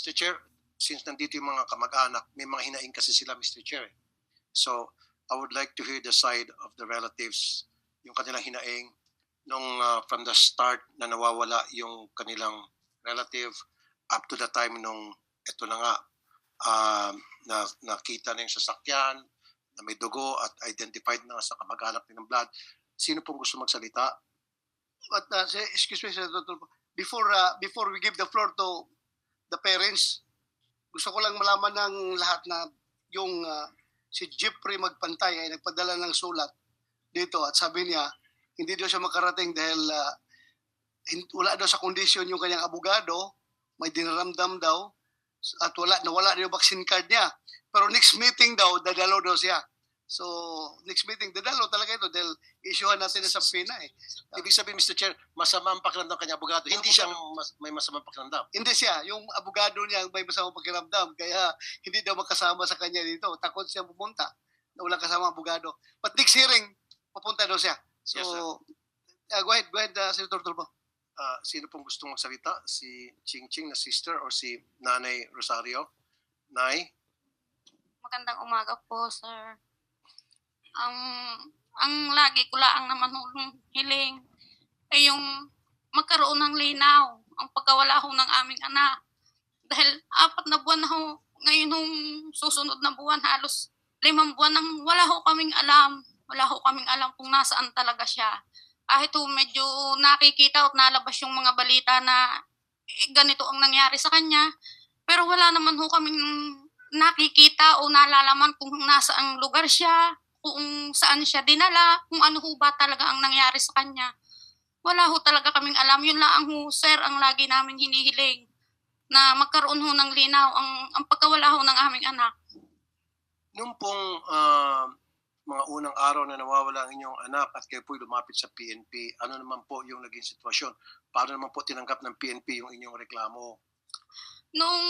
Mr. Chair, since nandito yung mga kamag-anak, may mga hinaing kasi sila, Mr. Chair. So, I would like to hear the side of the relatives, yung kanilang hinaing, nung uh, from the start na nawawala yung kanilang relative up to the time nung ito na nga, um, na nakita na yung sasakyan, na may dugo at identified na sa kamag-anak ng blood. Sino pong gusto magsalita? But uh, excuse me, Senator. Before uh, before we give the floor to the parents, gusto ko lang malaman ng lahat na yung uh, si Jeffrey Magpantay ay nagpadala ng sulat dito at sabi niya hindi daw siya makarating dahil uh, wala daw sa kondisyon yung kanyang abogado, may dinaramdam daw at wala nawala daw yung vaccine card niya. Pero next meeting daw, dadalo daw siya. So, next meeting, dadalo talaga ito dahil isyuhan natin sa pina eh. Ibig sabihin, Mr. Chair, masama ang pakiramdam ng kanyang abogado. Hindi siya mas, may masamang pakiramdam. Hindi siya, yung abogado niya ang may masamang pakiramdam, kaya hindi daw makasama sa kanya dito. Takot siya pumunta na walang kasama ang abogado. But next hearing, pupunta daw siya. So, Yes, sir. uh, go ahead, go ahead, uh, Senator Tulfo. Ah, sino pong gustong magsalita? Si Ching Ching na sister or si Nanay Rosario? Nay? Magandang umaga po, sir. Ang ang lagi ko lang naman hulong hiling ay yung magkaroon ng linaw ang pagkawala ho ng aming anak. Dahil apat na buwan na ho, ngayon hong susunod na buwan, halos limang buwan nang wala ho kaming alam. Wala ho kaming alam kung nasaan talaga siya. Kahit ho medyo nakikita at nalabas yung mga balita na eh, ganito ang nangyari sa kanya. Pero wala naman ho kaming nakikita o nalalaman kung nasa ang lugar siya, kung saan siya dinala, kung ano ho ba talaga ang nangyari sa kanya. Wala ho talaga kaming alam. Yun lang ang ho, sir, ang lagi namin hinihiling na magkaroon ho ng linaw ang, ang pagkawala ho ng aming anak. Nung pong ah, mga unang araw na nawawala ang inyong anak at kayo po'y lumapit sa PNP, ano naman po yung naging sitwasyon? Paano naman po tinanggap ng PNP yung inyong reklamo? Nung,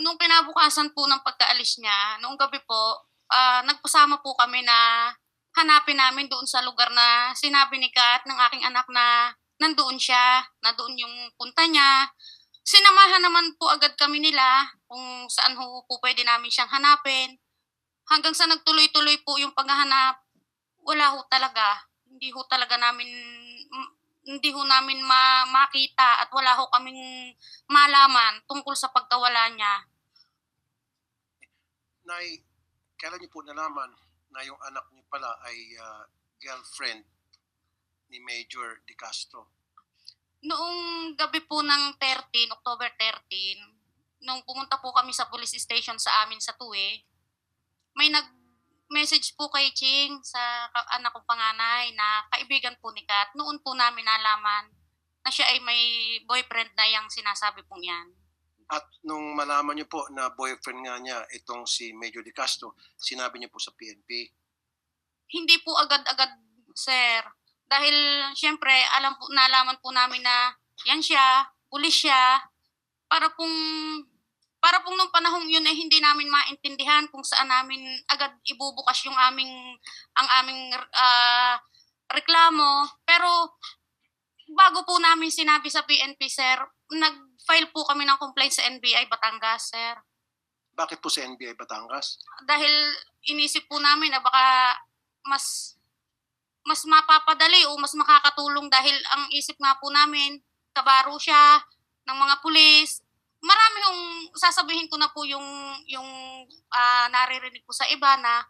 nung kinabukasan po ng pagkaalis niya, nung gabi po, ah, nagpasama po kami na hanapin namin doon sa lugar na sinabi ni Kat ng aking anak na nandoon siya, na doon yung punta niya. Sinamahan naman po agad kami nila kung saan ho po pwede namin siyang hanapin. Hanggang sa nagtuloy-tuloy po yung paghahanap, wala ho talaga. Hindi ho talaga namin hindi ho namin ma- makita at wala ho kaming malaman tungkol sa pagkawala niya. Nay, kailan niyo po nalaman na yung anak niyo pala ay ah, girlfriend ni Major De Castro? Noong gabi po ng 13, October 13, nung pumunta po kami sa police station sa amin sa Tuwe, may nag-message po kay Ching sa anak kong panganay na kaibigan po ni Kat. Noon po namin nalaman na siya ay may boyfriend na yung sinasabi pong yan. At nung malaman niyo po na boyfriend nga niya itong si Major De Castro, sinabi niyo po sa PNP. hindi po agad-agad, sir. Dahil, syempre, alam po, nalaman po namin na yan siya, pulis siya. Para pong, para pong nung panahong yun ay hindi namin maintindihan kung saan namin agad ibubukas yung aming, ang aming ah, reklamo. Pero, bago po namin sinabi sa PNP, sir, nag-file po kami ng complaint sa NBI Batangas, sir Bakit po sa NBI Batangas? dahil inisip po namin na baka mas mas mapapadali o mas makakatulong dahil ang isip nga po namin, kabaro siya ng mga pulis. Marami yung sasabihin ko na po yung yung ah, naririnig ko sa iba na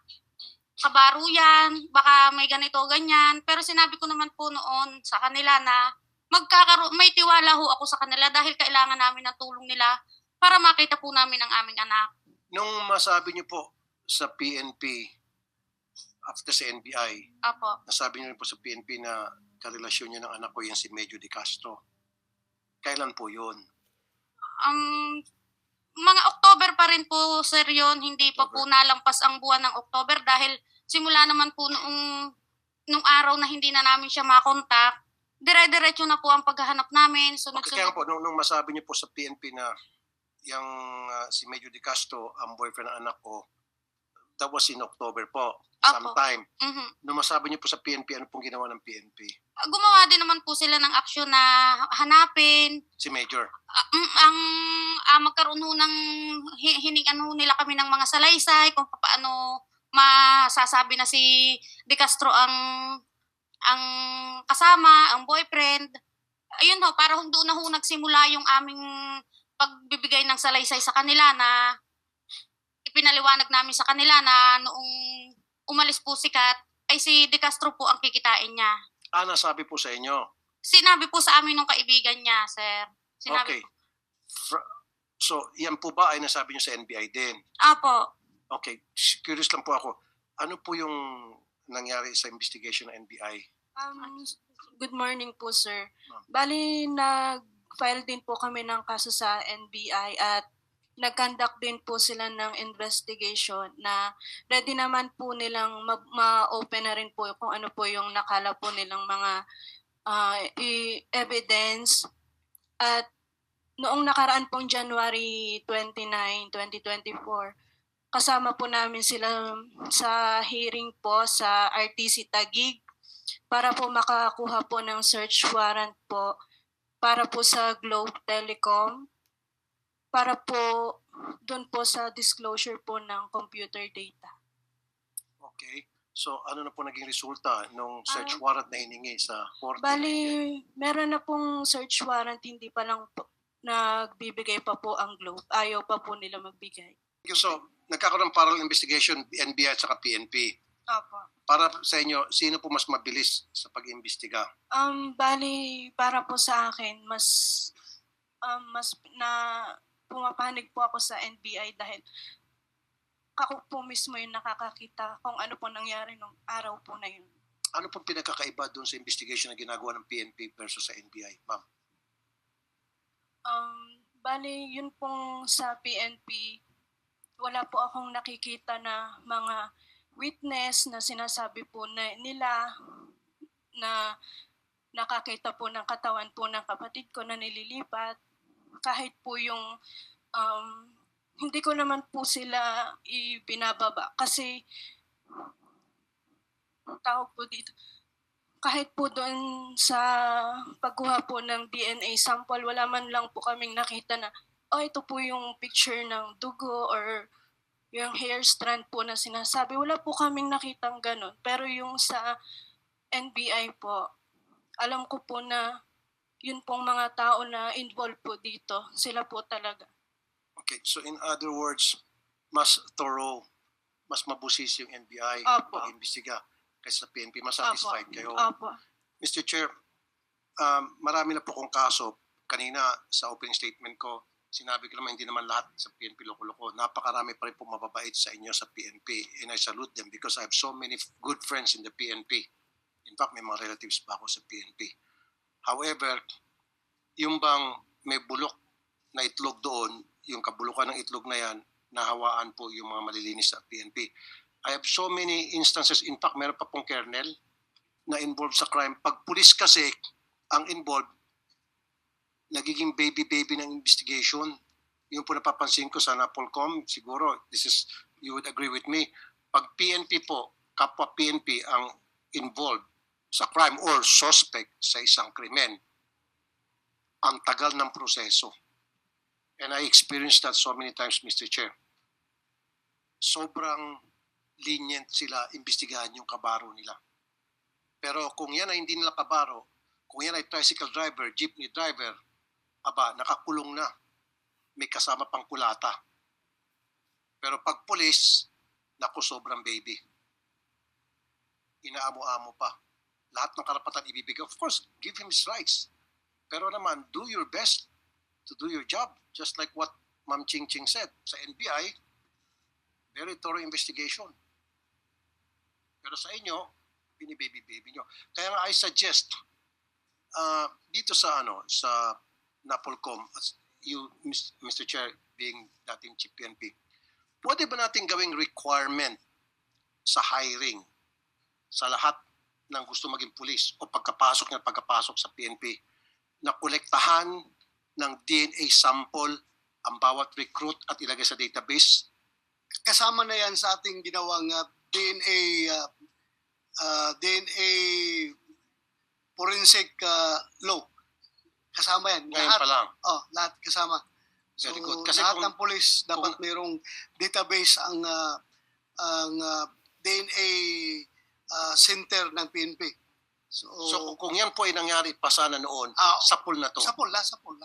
kabaro yan, baka may ganito ganyan. Pero sinabi ko naman po noon sa kanila na magkakaroon may tiwala ho ako sa kanila dahil kailangan namin ng tulong nila para makita po namin ang aming anak. Nung masabi niyo po sa PNP after sa NBI, Apo. nasabi niyo rin po sa PNP na karelasyon niya ng anak ko yan si Major De Castro. Kailan po yun? Um, mga October pa rin po, sir, yun. Hindi pa po nalampas ang buwan ng October dahil simula naman po noong nung araw na hindi na namin siya makontak, dire-diretso na po ang paghahanap namin. Okay, Sunod-sunod. kaya po, nung, nung masabi niyo po sa PNP na yung ah, si Major De Castro, ang boyfriend ng anak ko, that was in October po. Apo. sometime. Mhm. Nung masabi niyo po sa PNP, ano pong ginawa ng PNP? Gumawa din naman po sila ng aksyon na hanapin. Si Major. Mm, ang ah, magkaroon ho ng hi- hiningan ho nila kami ng mga salaysay kung paano masasabi na si De Castro ang ang kasama, ang boyfriend. Ayun ho, para doon na ho nagsimula yung aming pagbibigay ng salaysay sa kanila na ipinaliwanag namin sa kanila na noong umalis po si Kat, ay si De Castro po ang kikitain niya. Ah, nasabi po sa inyo. Sinabi po sa amin ng kaibigan niya, sir. Sinabi Okay. Fr- so, yan po ba ay nasabi niyo sa NBI din? Apo. Okay, curious lang po ako. Ano po yung nangyari sa investigation ng NBI? Um, good morning po, sir. Ma'am. Bali, nag-file din po kami ng kaso sa NBI at nag-conduct din po sila ng investigation na ready naman po nilang ma- ma-open na rin po kung ano po yung nakala po nilang mga ah, i- evidence. At noong nakaraan pong January 29, 2024, kasama po namin sila sa hearing po sa RTC Tagig para po makakuha po ng search warrant po para po sa Globe Telecom para po doon po sa disclosure po ng computer data. Okay. So, ano na po naging resulta nung search Ah. warrant na hiningi sa korte? Bali, meron na pong search warrant, hindi pa lang po nagbibigay pa po ang Globe. Ayaw pa po nila magbigay. So, nagkakaroon ng parallel investigation, NBI at saka PNP. Opo. Para sa inyo, sino po mas mabilis sa pag-imbestiga? Um, bali, para po sa akin, mas um, mas na pumapanig po ako sa NBI dahil ako po mismo yung nakakakita kung ano po nangyari nung araw po na yun. Ano pong pinagkakaiba doon sa investigation na ginagawa ng PNP versus sa NBI, ma'am? Um, bali, yun pong sa PNP, wala po akong nakikita na mga witness na sinasabi po na nila na nakakita po ng katawan po ng kapatid ko na nililipat. Kahit po yung um, hindi ko naman po sila ibinababa kasi tawag po dito kahit po doon sa pagkuha po ng DNA sample, wala man lang po kaming nakita na, oh, ito po yung picture ng dugo or yung hair strand po na sinasabi. Wala po kaming nakitang ganun. Pero yung sa NBI po, alam ko po na yun pong mga tao na involved po dito, sila po talaga. Okay, so in other words, mas thorough, mas mabusis yung NBI Opo. pag-imbestiga kaysa sa PNP. Mas satisfied kayo. Opo. Mr. Chair, um, marami na po kong kaso. Kanina sa opening statement ko, sinabi ko naman hindi naman lahat sa PNP loko-loko. Napakarami pa rin po mababait sa inyo sa PNP and I salute them because I have so many good friends in the PNP. In fact, may mga relatives pa ako sa PNP. However, yung bang may bulok na itlog doon, yung kabulukan ng itlog na yan, nahawaan po yung mga malilinis sa PNP. I have so many instances, in fact, meron pa pong kernel na involved sa crime. Pag pulis kasi ang involved, nagiging baby-baby ng investigation. Yung po napapansin ko sa Napolcom, siguro, this is, you would agree with me, pag PNP po, kapwa PNP ang involved sa crime or suspect sa isang krimen, ang tagal ng proseso. And I experienced that so many times, Mr. Chair. Sobrang lenient sila imbestigahan yung kabaro nila. Pero kung yan ay hindi nila kabaro, kung yan ay tricycle driver, jeepney driver, aba, nakakulong na. May kasama pang kulata. Pero pag police, naku, sobrang baby. Inaamo-amo pa. Lahat ng karapatan ibibigay. Of course, give him his rights. Pero naman, do your best to do your job. Just like what Ma'am Ching Ching said. Sa NBI, very thorough investigation. Pero sa inyo, binibaby-baby nyo. Kaya nga I suggest, uh, dito sa ano, sa Napolcom, as you, Mr. Chair, being dating Chief PNP, pwede ba natin gawing requirement sa hiring sa lahat ng gusto maging pulis o pagkapasok niya pagkapasok sa PNP na kolektahan ng DNA sample ang bawat recruit at ilagay sa database Kasama na yan sa ating ginawang uh, DNA uh, uh, DNA forensic uh, law. Kasama yan. Ngayon Lahat, pa lang. oh, lahat kasama. So, Very good. Kasi lahat kung- ng police dapat mayroong database ang uh, ang uh, DNA uh, center ng PNP. So, So kung yan po ay nangyari pa sana noon, Ah, sa pool na to. sa pula, sa pula.